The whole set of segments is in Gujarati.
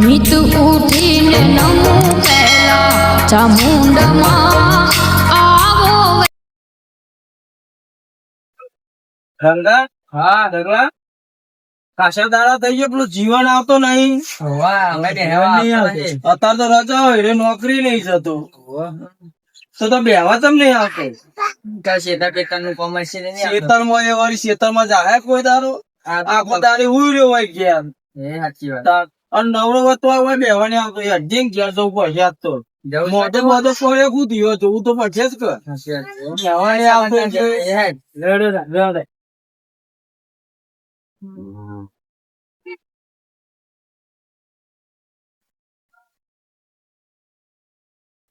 નીત ઉઠીને નમું પહેલા ચામુંડમાં આવો રંગા હા રંગા કાશા દાડા થઈ ગયો પેલું જીવન આવતો નહીં. અત્યારે તો રજા હોય એટલે નોકરી નહીં જતો. તો તો બેહવા તમ નહીં આવતો. ખેતરમાં એ વાળી ખેતરમાં જાય કોઈ દારો આખો દાડી ઉઈ રહ્યો હોય સાચી તાર- અને નવરો વતો આવે. બેવાની આવતો અડધી ઘેર જવું પડશે આજ તો. મોટો મોઢે પડે કું દિયો હું તો પડશે જ કર. આવતો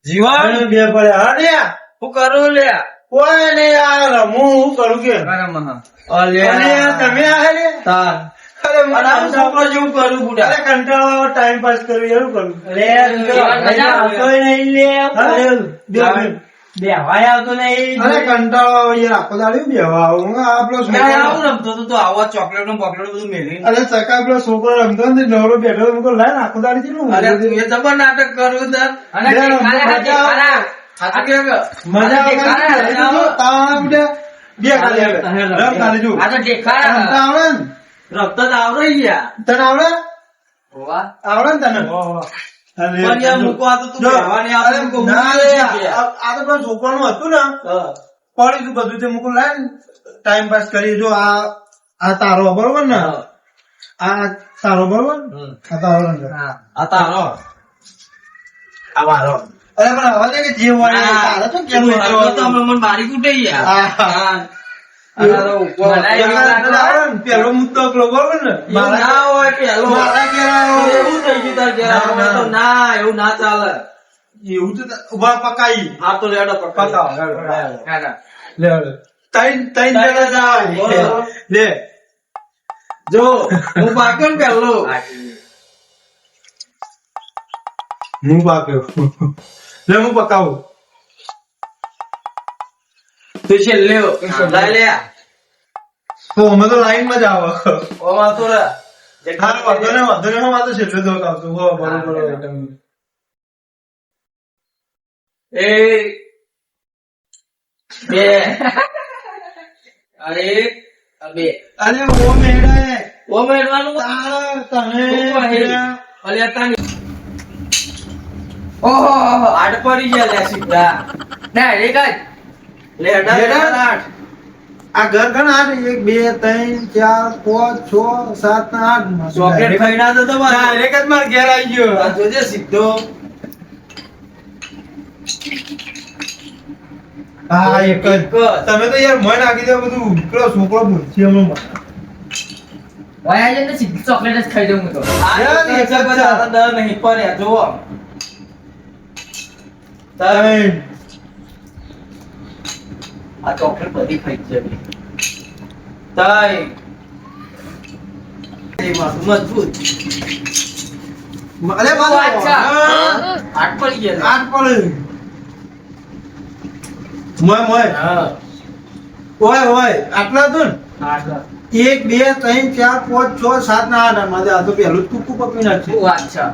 જીવાણ. બે પડે. હા લે હું કરું લે કોઈ નહીં આ રમું હું કરું કે? તમે આ લે તાર છોકરો જેવું કરું બુડા. કંટાળો ટાઈમ પાસ કરું એવું કરું મજા લે બેવાય આવતો નહીં. અરે કંટાળો યાર આખો દાડી બેવા આવું. આપણો આવું રમતો તો તું આવા ચોકલેટનું બોકલેટ બધું મેળવી અરે સકા પેલો છોકરો રમતો ને નવરો બેઠો હું લાય આખો દાડી કેટલું અરે તું એ જબર નાટક કરું તાર. અને મજા આવે. રમતા આવડે તો આવડે ગયા તને આવડે? આવડે ને તને? છોકરાનું હતું ને. પડી બધું તે મૂકું લાય ટાઈમ પાસ કરી જો આ આ તારો બરોબર ને? આ તારો બરોબર. આ તારો આ તારો. આ મારો. અરે પણ હવે તો કે જે હોય તારે તો કેમ તું એટલો હરકત તો હમણાં મને બારી કૂટે યાર. પેલા મુદ્દો બરોબર ને ના હોય પેલો. મારા ઘેર એવું થઈ ગયું તાર ઘેર ના, આવે તો ના. ના એવું ના ચાલે. એવું તો ઊભા પકાઈ. હા તો લેડો પકાવો, પકાવો લેડો. લે લે. ત્રણ ત્રણ ત્રણ જણા જાય. લે. જો હું પાક્યો ને પેલો હું પાક્યો? લે હું પકાવું. તું છેલ્લે લઈ લે તો અમે તો લાઈનમાં જ આવો. ઓમાં તો રે હા વાંધો નહીં વાંધો નહીં હું આ છેલ્લે દોર આવતું હો બરોબર એ બે. આ એક અરે ઓ મેળે ઓ મેળવાનું તારા તને. અલ્યા તાની. ઓહો આડ પડી ગયા લે સીધા. ડાયરેક્ટ જ. આ ઘર ઘર આઠ એક બે ત્રણ ચાર પાંચ છ સાત ને આઠ ચોકલેટ ખાઈ ના જતો ડાયરેક્ટ જ માર ઘેર આવી ગયો. જોજે સીધો. હા એક જ. તમે તો યાર મન નાખી દો બધું. પેલો છોકરો ભૂલશે હમણાં ચોકલેટ જ ખાઈ દઉં હું તો. આ યાર, એક જ દર નહીં પડ્યા જોવો તારે ત્રણ. આ ચોકલેટ બધી ખાઈ જવી તાઈ. મજબૂત. અરે મારો આઠ પડી ગયા આઠ પડે. મોય મોય. હા. ઓય ઓય. આટલા તું એક બે ત્રણ ચાર પાંચ છ સાત ના આઠ આ તો પેલું ટૂંકું પકવી નાખશે ઓ અચ્છા.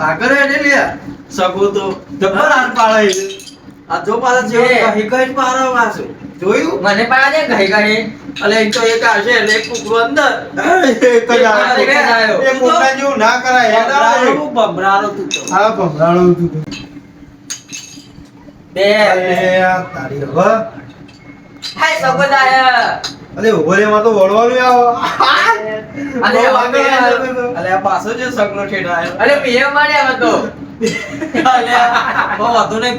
આગળ એટલે લે સગો તો જબર આઠ પાડે. આ જો પાછા જેવો બે. કહી કહીને વાસો જોયું મને પાડે દે ઘાઈ અલે એક તો એક આવશે એટલે એક કુકરો અંદર એક. આવ્યો. એ મોટા જેવું ના કરાય હેડ. બમરાળો બમરાળો તું તો હા ભમરાળો તું તો. બે અરે આ તારી હવે. હાય સગોદાય અરે ઊભો રે, એમાં તો વળવાનું આવો. અલે આ પાછો જે સગનો ઠેઠ અરે પીએ મારે હવે તો. અલે આ બહુ વાંધો નહીં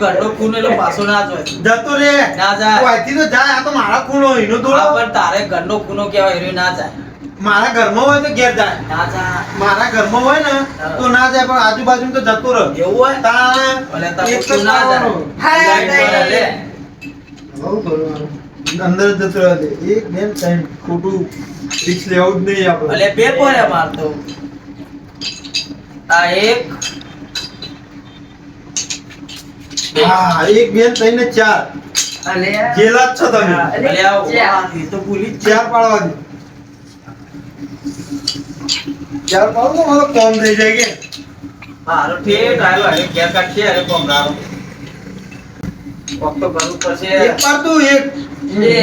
એટલે પાછો ના જોય. જતો રે. ના જાય. તો જાય આ તો મારા ખૂણો એનો હા, દોડો. પણ તારે ઘરનો ખૂનો કહેવાય ના જાય. મારા ઘરમાં હોય તો ઘેર જાય. મારા ઘરમાં હોય ને તો ના જાય પણ આજુબાજુ તો જતો રહે. એવું હોય? તારે ના જાય. હા. અંદર જ જતો રહે એક બેન સાઈન ખોટું રિસ્ક લેઆઉટ નહીં આપણે અલે બે પડ્યા મારતો આ એક. હા એક બેન ત્રણ ને ચાર. અલે. જેલા જ છો તમે. અલે, આવો. ચાર. એ તો ભૂલી ચાર પાડવા દે ચાર પાડો તો મારો કોમ થઈ જાય કે. મારો ઠીક આવ્યો અરે ગેર કાઢશે અરે કોમ કોમરારો કોક તો કરવું પડશે. એક પર તું એક. એ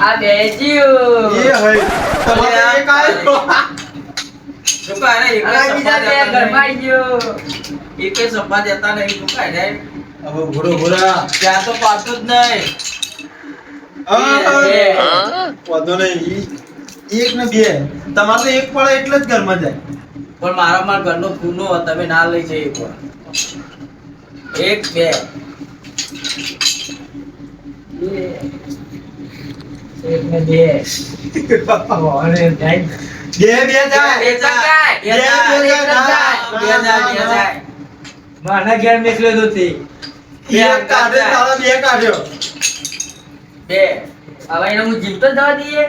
આ બેસ્યું એ હઈ તમારે એક આયો. શું કહે રે, બીજા બે ગરમાઈ ગયો. નહીં. એકે દેતા નહીં શું કહે હવે ઘોડો ઘોડા ત્યાં તો પાતું જ નહીં. બે. નહીં. એક ને બે. તમારે તો એક પડે એટલે જ ઘરમાં જાય. પણ મારા મારા ઘરનો ખૂનો તમે ના લઈ જઈ. એક બે. મારા ઘેર નીકળ્યો તો તે એક કાઢે તારા બે. કાઢ્યો બે હવે એને હું જીવતો જવા દઈએ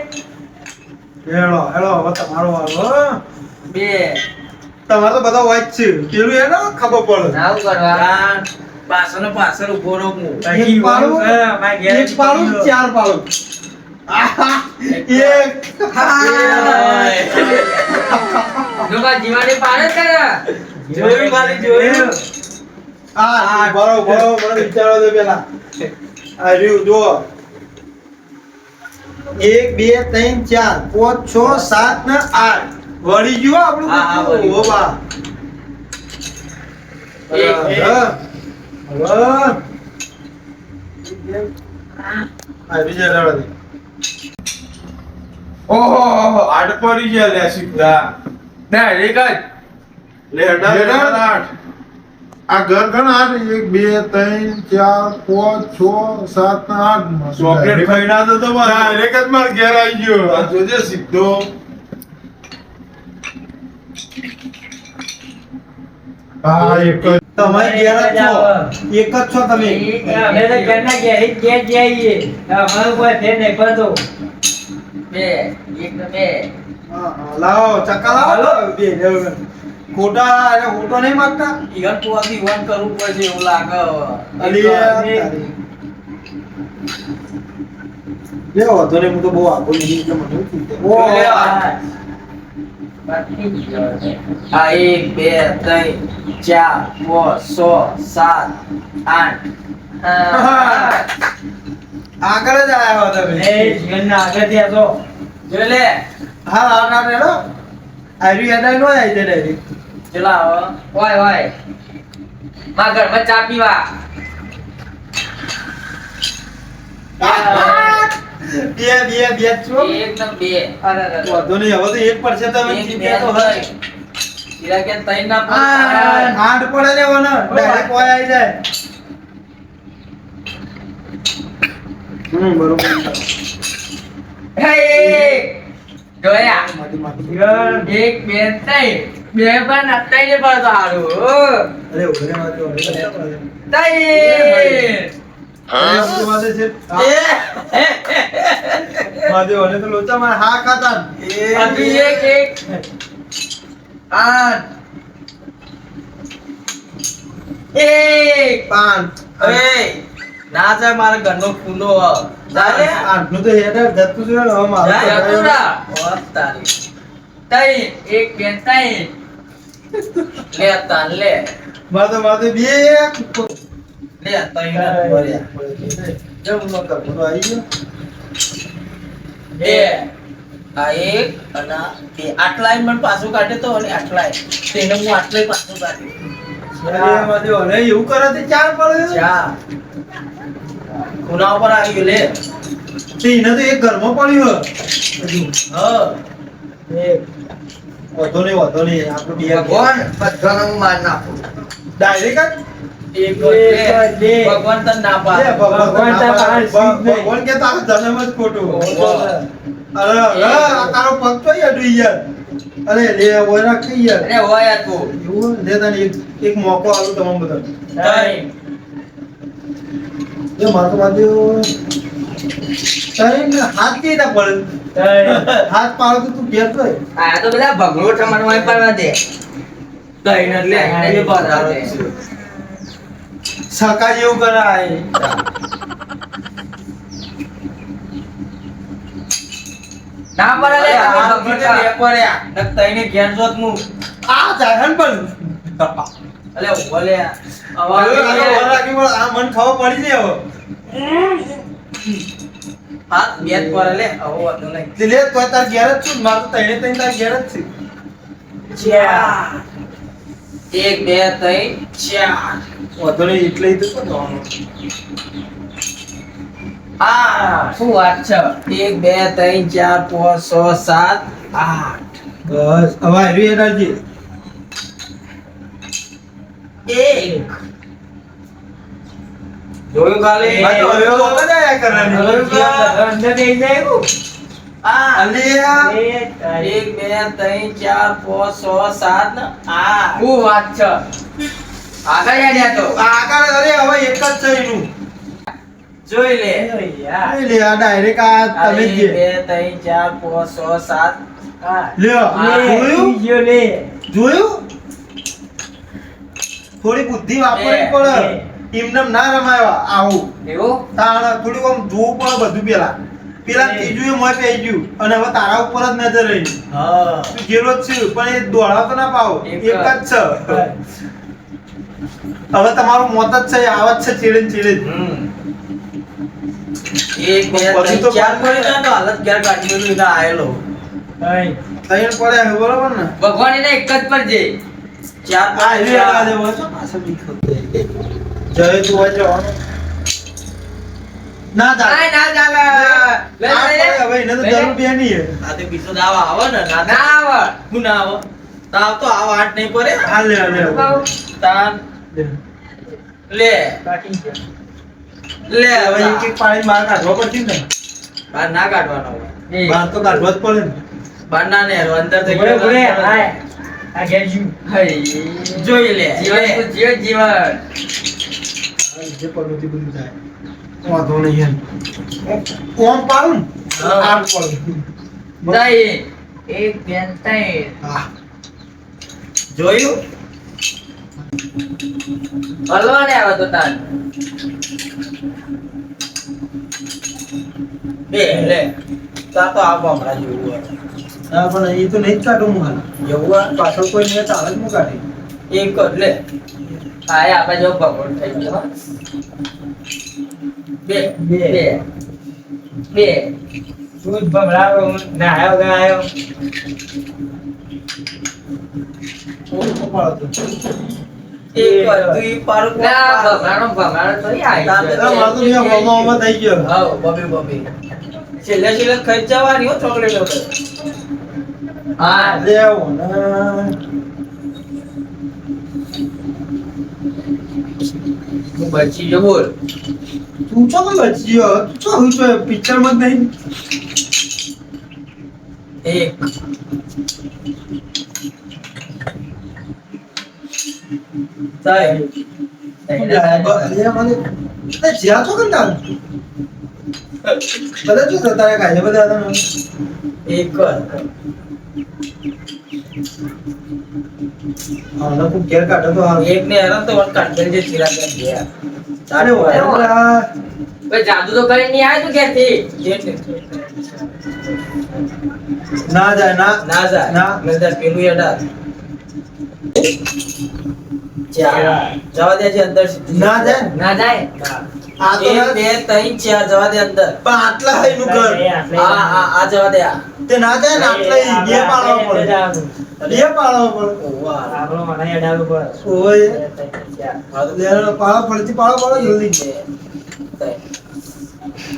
હેલો હેલો હવે તમારો વાળો બે તમારે તો બધા વાંચ છે. પેલું એનો ખબર પડે. ના કરવા. પાછળ પાછળ ઊભો રહું હું. એક પાડું એક પાડું ચાર પાડું એક. જોકા જીવાને પાડે જ જોયું ખાલી જોયું. આ બરો બરો મને વિચારવા દે પેલા. આ રહ્યું જો એક બે ત્રણ ચાર પાંચ છ સાત ને આઠ. વળી ગયો આપણું હા, હા, વળી એક, ઓહો આડ પડી ગયા લે સીધા. ડાયરેક્ટ લે અઢાર લે, આઠ. આ ઘર ઘણા આઠ એક બે ત્રણ ચાર પાંચ છ સાત આઠ ચોકલેટ ખાઈ ના તો તમારે. ડાયરેક્ટ જ મારે ઘેર આવી ગયો. આ જોજે સીધો. હા એક જ તમારી ઘેર જ છો. એક જ છો તમે. અમે તો ઘરના ઘેર જ ઘેર જઈએ અમારું કોઈ ફેર નહીં પડતો બે એક તો બે. હા, હા, લાવો ચક્કા લાવો. બે. ખોટા અરે ખોટો નહીં માંગતા? ઈવન પોવાથી ઈવન કરવું પડશે એવું લાગે અલી બે લે વાંધો નહીં, હું તો બહુ આગળ નહીં એટલે મને આ. એક બે ત્રણ ચાર છ સાત આઠ. આગળ જ આવ્યો તમે. જીવનના આગળ ત્યાં તો જોઈ લે. હા હા હા હેડો આયરી હેડાઈ નો આવી જાય direct. ચલા હવે. ઓય ઓય. માં ઘરમાં ચા પીવા. બે બે બે છો? એક બે. અરે અરે. વાંધો નહીં હવે તો એક પડશે તમે એક જીત્યા તો હોય હવે. કે તઈ ના પડે. આઠ પડે ને ડાયરેક્ટ કોઈ આવી જાય. હમ બરોબર હે જોયા? એક બે ત્રણ. બે પણ અત્યારે પડતો હારું. અરે ઉભરે માટી ઉભરે તો લોચા હા ખાતા એક એક. આઠ. એક. પાંચ. ના જાય મારા ઘરનો નો ચાલે આઠ તો હેડર જતું છે હવે મારું જતું. તારી. એક બે ત્રણ લે તાન લે. મારે તો મારે બે લે ના ભર્યા. જમ નો બોલો આવી ગયો? બે. આ એક અને બે. આટલાય મને પાછું કાઢે તો અને આટલાય તેને હું આટલાય પાછું કાઢ્યું એવું કરે તો ચાર પડે ચાર. ખૂના ઉપર આવી ગયું લે. એને તો એક ઘરમાં પડ્યું હા. વધો નહીં વધો નહીં. આપણે બે ભગવાન બધાને માર નાખું. ડાયરેક્ટ. ભગવાન તને ના લે, પાડે ભગવાન ભગવાન તો ના તારા પાડે. હાથ જ કે તારો જન્મ જ ખોટો. અરે અરે આ તારો પગ તો યાર યાર અરે લે ઓય રાખ કે યાર અરે હોય આ તું. એવું લે તને એક એક મોકો આલું તમામ બધા. એ હાથ કે ના પડે? હાથ પાડો તો તું ઘેર તો આ તો બધા ભગલો ટમાટમાં પડવા દે. લે. એ બરાબર છે. સકા જેવું કરાય ના પડે લે આ ભગલો બીજે બે પડ્યા. ને ઘેર જોત હું. આ જાહન પણ. અલે ઓલે હવે આનો પણ આ મન ખબર પડી જાય હવે. હાથ બેટ પર લે આવો વાંધો નહીં. લે તો તાર ઘેર જ છું મારે તો તઈને તઈને તાર ઘેર જ છે. ચાર એક બે ત્રણ ચાર. વાંધો નહીં એટલે તો શું શું વાત છે? એક બે ત્રણ ચાર પાંચ છ સાત આઠ. બસ હવે આવી એનર્જી. એક. જોયું આ. આ. એક બે ત્રણ ચાર પાંચ છ સાત આઠ. શું વાત છે? આગળ યાદ તો આગળ અરે હવે એક જ છે એનું. જોઈ લે. યાર લે આ ડાયરેક્ટ આ આ તમે જ બે ત્રણ ચાર પાંચ છ સાત જોયું? જોયું? થોડી બુદ્ધિ વાપરવી પડે. એમને ના રમાયવા આવું. એવું? તાણ થોડીક આમ જોવું પડે બધું પેલા. પેલા ત્રીજું મોય પઈ ગયું. અને હવે તારા ઉપર જ નજર રહી. હા. ગેલો જ છે પણ એ દોડા તો ના પાવ એક જ. છે. હવે તમારું મોત જ છે આવત છે ચીડે ને ચીડે એક બે પછી ત્રણ તો ચાર પડી જાય તો હાલત ઘેર કાઢી દીધું એટલે આયેલો. ત્રણ પડે હવે બરોબર ને ભગવાન એને એક જ પર જે ચાર આ પાંચ એવી ચાર. આડા જેવો પાછળ બીજો. જય તું જવાનું. ના ચાલે. ના ના ચાલે લે, આ હવે એને તો લે, લે. જરૂર બે નહીં હે. આ તો બીજો દાવ આવે ને ના ના આવે હું ના આવે તાવ તો આવ આઠ નહીં પડે. હા લે, લે. તાન. લે. લે. હવે એક એક પાણી બહાર કાઢવા પડશે ને. બહાર ના કાઢવાનો હોય. બહાર તો કાઢવા જ પડે ને. બહાર ના ને અંદર તો ગયો ઉભરે. હાય. આ ઘેર જીવ. જોઈ લે. જીવન તો જીવ જીવન. આ જે પગલુંથી બધું થાય. વાંધો નહીં. ઓમ પાડું. આમ પાડું. જાય એક બેન તૈ હા. જોયું હલવા ને આવે તો તાર બે લે તા તો આ હમણાં જેવું હોય હા, પણ એ તો નહીં જ કાઢું હું હાલ. હોય? પાછળ કોઈ નહીં ચાલે જ હું કાઢી. એક જ લે હા એ આપણે જો ભગવાન થઈ ગયો. બે બે બે તું ભમરાવો ના આવ્યો કે આવ્યો. એક પારું ના આવી મારું થઈ ગયો. હા બબી બબી છેલ્લે છેલ્લે ખાઈ જવાની હો ચોકલેટો તો. હા લેવો ને. હું બચી જો બોલ તું ચો કોઈ બચી? તું છો? પિક્ચરમાં માં નહીં. એક. છો એક ને હેરાન તો વટ કાઢી જે ચિરાગ ને ગયા. અરે વાહ, ભાઈ જાદુ તો કરી નહીં આવ્યો તું ક્યાંથી ના જાય ના. ના જાય. ના. નહીંતર પેલું એડા જવા દે છે અંદર ના જાય? ના જાય? એક બે ત્રણ ચાર જવા દે અંદર. પણ આટલા હે એનું ઘર. આ આ આ જવા દે આ. તે ના જાય ને આટલા બે પાડવા પડે. બે પાડવા પડે. ઓવા. ઓય. હા તો લે, પાડો ફરીથી પાડો પાડો જલ્દી. બે,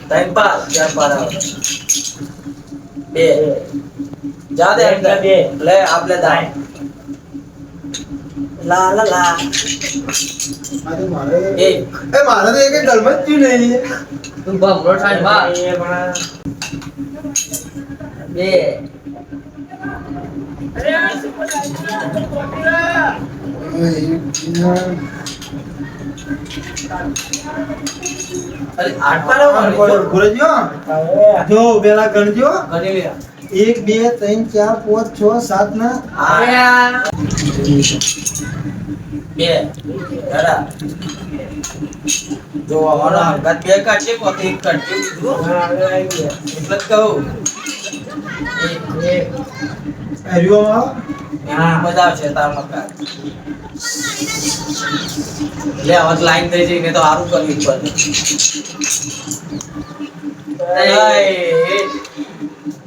ત્રણ. ત્રણ ચાર પાર બે. જા દે અંદર. બે. લે આપણે દા. લા લા લા એ મારે તો એક ગલમાં જ નહીં તું ભમરો થાય બા બે અરે આઠ પાર જો. જો પેલા ગણજો ગણી લે એક બે ત્રણ ચાર પાંચ છ સાત ના બે. દાદા. જો અમારો અંગત બે કાઢશે પોતે એક કાઢશે એટલે જ કહું. હરિઓમાં બધા છે તાર મકા લે હવે લાઈન થઈ જઈ મેં તો સારું કરવી પડે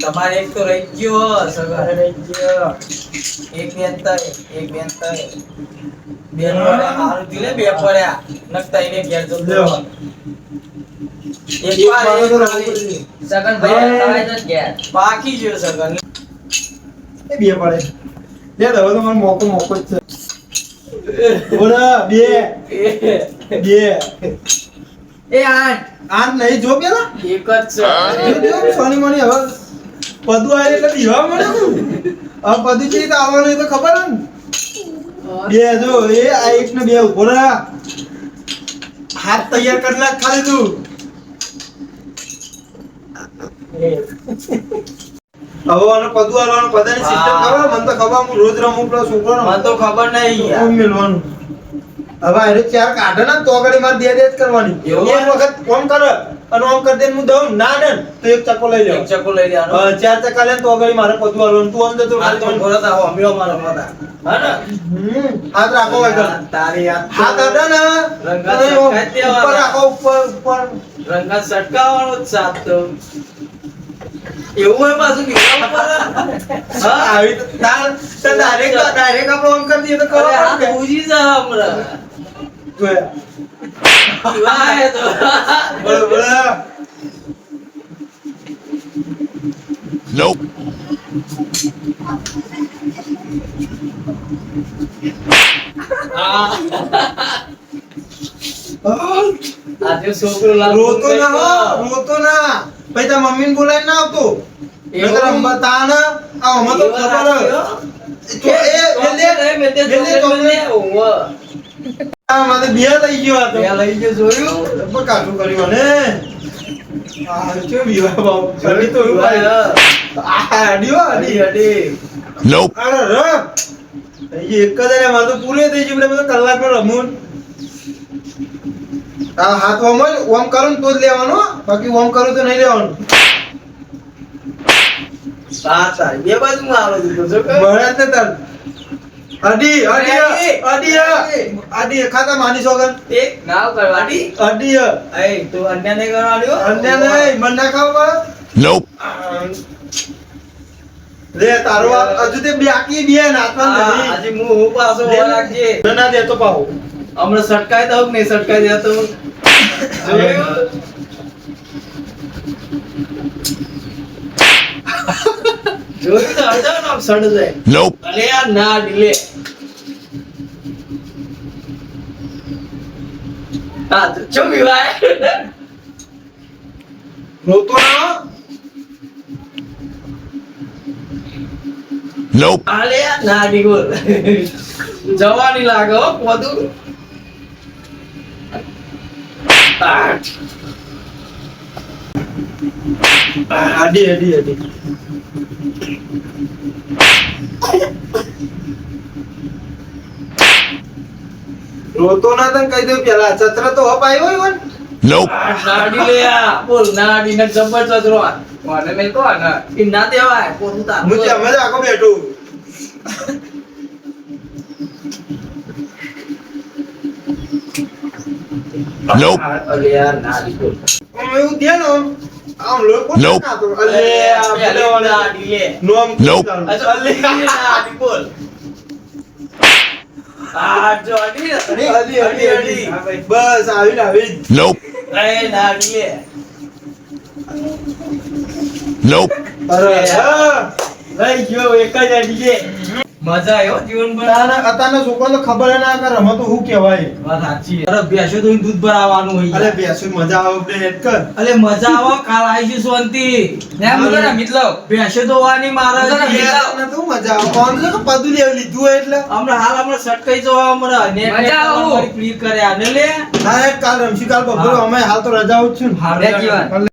તમારે એક તો રહી ગયો સગા. એક બેન તય, એક બેન તય. બે પડ્યા, હાલ દિલે બે પડ્યા. નકતા એને ઘેર જો. એક વાર એક. સગન ભાઈ તમારે તો ઘેર. બાકી જો સગન. એ બે પડે. લે હવે તો મને મોકો મોકો જ છે. ઓરા બે. બે. એ આઠ. આ નહીં જો પેલા. એક જ છે. જો, જો, સોની મોની હવે પદુ આવે એટલે દીવા મળે હવે પદુ ચી તો આવવાનું એ તો ખબર ને? બે જો એ આ એક ને બે ઊભો રહ્યા હાથ તૈયાર કરી નાખ ખાલી તું. હવે આને પદુ આલવાનું પદાની સિસ્ટમ ખબર? મને તો ખબર હું રોજ રમું પેલો છોકરો મને તો ખબર નહીં યાર. મેળવાનું હવે એને ચાર કાઢે ને તો આગળ મારે દે દે જ કરવાની. એક વખત કોમ કરે. અને આમ કરી દે હું દઉં ના ને તો એક ચક્કો લઈ એક ચકો લઈ લેવાનો ચાર ચક્કા લે તો આગળ મારે પદુ આલો તું અંદર તો મારે તો રહે. ભરત આવો, અમીઓ મારો મતા. હા ને? હાથ રાખો આગળ તારી તો હાથ ને રંગા તો. ઉપર રાખો ઉપર ઉપર રંગા સટકાવાનો જ સાથ તો. એવું હોય પાછું બીજા ઉપર? હા આવી તો તાર ડાયરેક્ટ ડાયરેક્ટ આપણો ઓન કરી દઈએ તો અરે ખબર જા પડે બુજી જા હમણાં. જોયા. પીવાય તો. બોલો બોલો આજે છોકરો લાલ રોતો ના હો પંકજ રોતો ના ભાઈ તાર મમ્મીને બોલાવીને ના આવતો એવું? નકર અંબા તાણ આ હમણાં તો એવા ખબર હે. રાખ્યો? તો એ ચોકલેટ વેલે હે, મેં તે વેલે ચોકલેટ ચોકલેટ. મેં ઓવો. આ માથે બે લઈ ગયો હતો બે લઈ ગયો જોયું? લગભગ કાઠું કર્યું ને આ કેવું વિવાહ બાપ? ઘણી તો એવું પીવાય, પાડ્યું. હા. આ અડ્યો અડી, અડી અડી. અરે ર. એ એક જ અરે મારે તો પૂરે થઈ ગયું. એટલે બધો કલાકમાં રમું આ હાથ ઓમ ઓમ કરું ને તો જ લેવાનો. બાકી ઓમ કરું તો નહીં લેવાનું. બે બાજુમાં આવે છે અડી અડી અડી, અડી અડી. ખાતા માની સોગન. એક નાવ કરવાની અડી. એ તું અન્ય નહીં કરવાનું અન્ય નહીં મન ના ખાવ લે તારો હજુ તે બાકી બે નાતમાં હા, નહીં આજે હું હું પાછો ઊભા ના, ના દે તો પાહો. હમણાં સટકાઈ દઉં નહીં સટકાઈ દે તો? જોયું જોયું તો હજાર નામ સડ જાય. અરે યાર ના ડીલે હા તો ચો વિવાય રોતો ના અરે ના ડીગોલ જવાની લાગે આઠ. અડી અડી અડી રોતો ના તને કહી દઉં પેલા છત્ર તો હપ આવ્યો હોય ને નાડી લે આ. બોલ નાડી ને જબરજસ્ત રો આ મેલ મેં ને. ઈ ના દેવાય પોતું હું ત્યાં મજા આખો બેઠો અરે યાર નાડી બોલ આમ એવું થયા ને આમ, આમ લોકો ના તો અલે આ બોલાવાના. નાડી લે નોમ અચ્છા અલે નાડી બોલ આ જો અડી ને અડી Nope. Nope. Nope. બસ આવી ને આવી જ. એ નાડી લે અરે, હા. લઈ ગયો, એક જ અડી લે મજા આવ્યો જીવન પર તારા છોકરો તો ખબર ના કે રમતો હું કહેવાય. વાત સાચી અરે બેસો તો દૂધ ભરાવાનું હોય. અરે બેસો મજા આવે બે હેડ કર. અરે મજા આવે કાલ આવીશું શાંતિ. બેસો તો વાની મારે ને તો મજા આવે. કોણ કે પદુ લેવ લીધું એટલે? હમણાં હાલ હમણાં સટકાઈ જવા હમણાં. ને મજા આવું. ક્લિક કર્યા. ને લે. ના કાલ રમશી કાલ બપોરે. અમે હાલ તો રજા જ છું ને. જીવન.